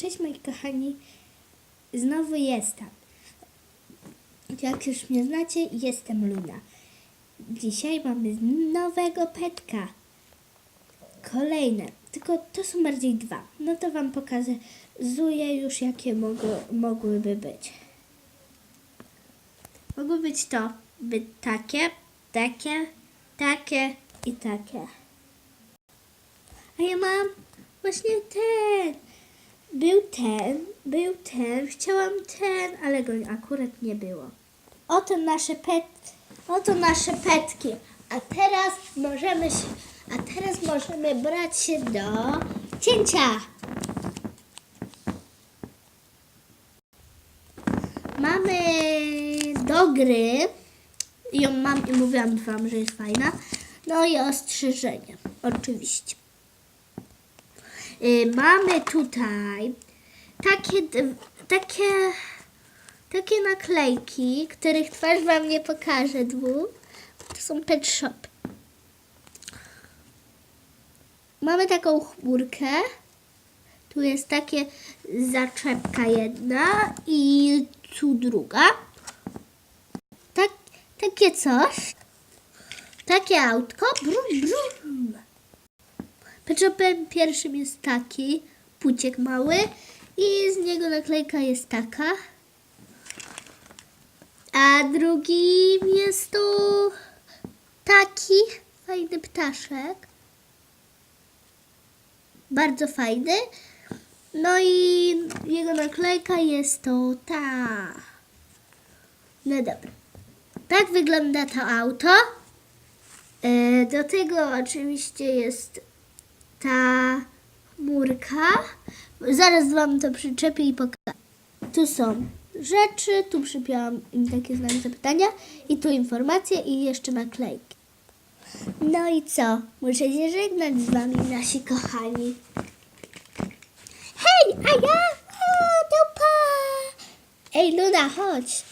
Cześć moi kochani, znowu jestem. Jak już mnie znacie, jestem Luna. Dzisiaj mamy nowego petka. Kolejne, tylko to są bardziej dwa. No to wam pokazuję już jakie mogło, mogłyby być. Mogły być to by takie, takie, takie i takie. A ja mam właśnie ten. Był ten, był ten, chciałam ten, ale go akurat nie było. Oto nasze pet, oto nasze petki. A teraz możemy się, a teraz możemy brać się do cięcia. Mamy do gry. Ją mam i mówiłam wam, że jest fajna. No i ostrzeżenie, oczywiście. Y, mamy tutaj takie, takie, takie naklejki, których twarz wam nie pokażę dwóch. To są pet shop. Mamy taką chmurkę. Tu jest takie zaczepka jedna i tu druga. Tak, takie coś. Takie autko. Brum, brum. Petshopem pierwszym jest taki puciek mały i z niego naklejka jest taka. A drugim jest tu taki fajny ptaszek. Bardzo fajny. No i jego naklejka jest to ta. No dobra. Tak wygląda to auto. E, Do tego oczywiście jest ta murka. Zaraz wam to przyczepię i pokażę. Tu są rzeczy, tu przypięłam im takie znak zapytania i tu informacje i jeszcze naklejki. No i co? Muszę się żegnać z wami, nasi kochani. Hej, a ja? A, dupa! Ej, Luna, chodź.